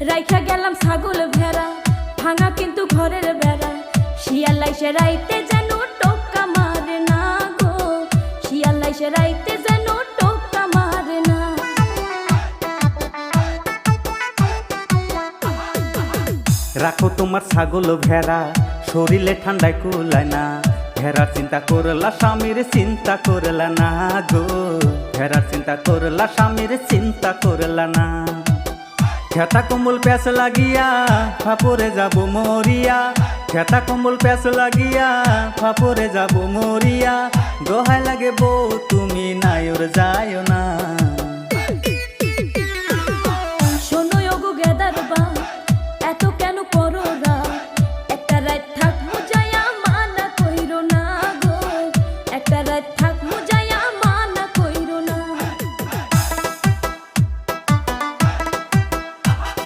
রাইখা গেলাম ছাগল ভেড়া, ভাঙা কিন্তু ঘরের বেড়া। শিয়াল লাইসে রাইতে যেন টোকা মারে না গো। শিয়াল লাইসে রাইতে যেন মারে না। রাখো তোমার ছাগল ভেড়া, শরীরে ঠান্ডায় কুলায় না। ভেড়ার চিন্তা করলা স্বামীর, চিন্তা করলা না গো। ভেড়ার চিন্তা করলা স্বামীর, চিন্তা করলা না। খেতা কম্বল প্যাস লাগিয়া ফাপরে যাব মরিয়া। খেতা কম্বল প্যাস লাগিয়া ফাপরে যাব মরিয়া। দোহাই লাগে বউ, তুমি নায়র যায় না। শোনো গেদার বা